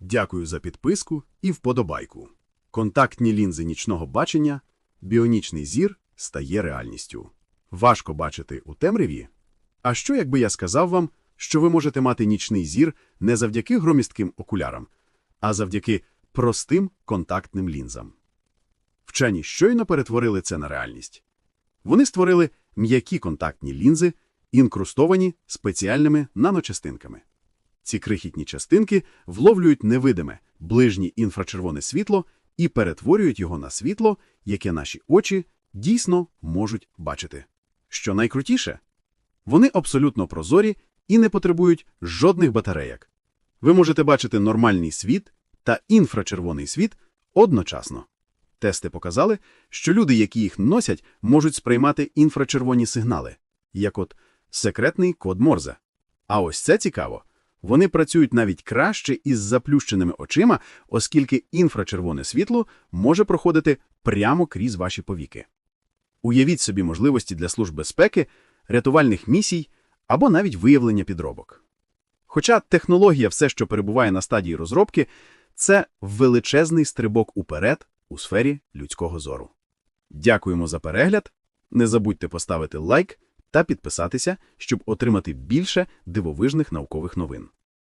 Дякую за підписку і вподобайку. Контактні лінзи нічного бачення, біонічний зір стає реальністю. Важко бачити у темряві? А що, якби я сказав вам, що ви можете мати нічний зір не завдяки громістким окулярам, а завдяки простим контактним лінзам? Вчені щойно перетворили це на реальність. Вони створили м'які контактні лінзи, інкрустовані спеціальними наночастинками. Ці крихітні частинки вловлюють невидиме ближнє інфрачервоне світло і перетворюють його на світло, яке наші очі дійсно можуть бачити. Що найкрутіше? Вони абсолютно прозорі і не потребують жодних батарейок. Ви можете бачити нормальний світ та інфрачервоний світ одночасно. Тести показали, що люди, які їх носять, можуть сприймати інфрачервоні сигнали, як от секретний код Морзе. А ось це цікаво. Вони працюють навіть краще із заплющеними очима, оскільки інфрачервоне світло може проходити прямо крізь ваші повіки. Уявіть собі можливості для служб безпеки, рятувальних місій або навіть виявлення підробок. Хоча технологія все, що перебуває на стадії розробки, це величезний стрибок уперед у сфері людського зору. Дякуємо за перегляд. Не забудьте поставити лайк та підписатися, щоб отримати більше дивовижних наукових новин.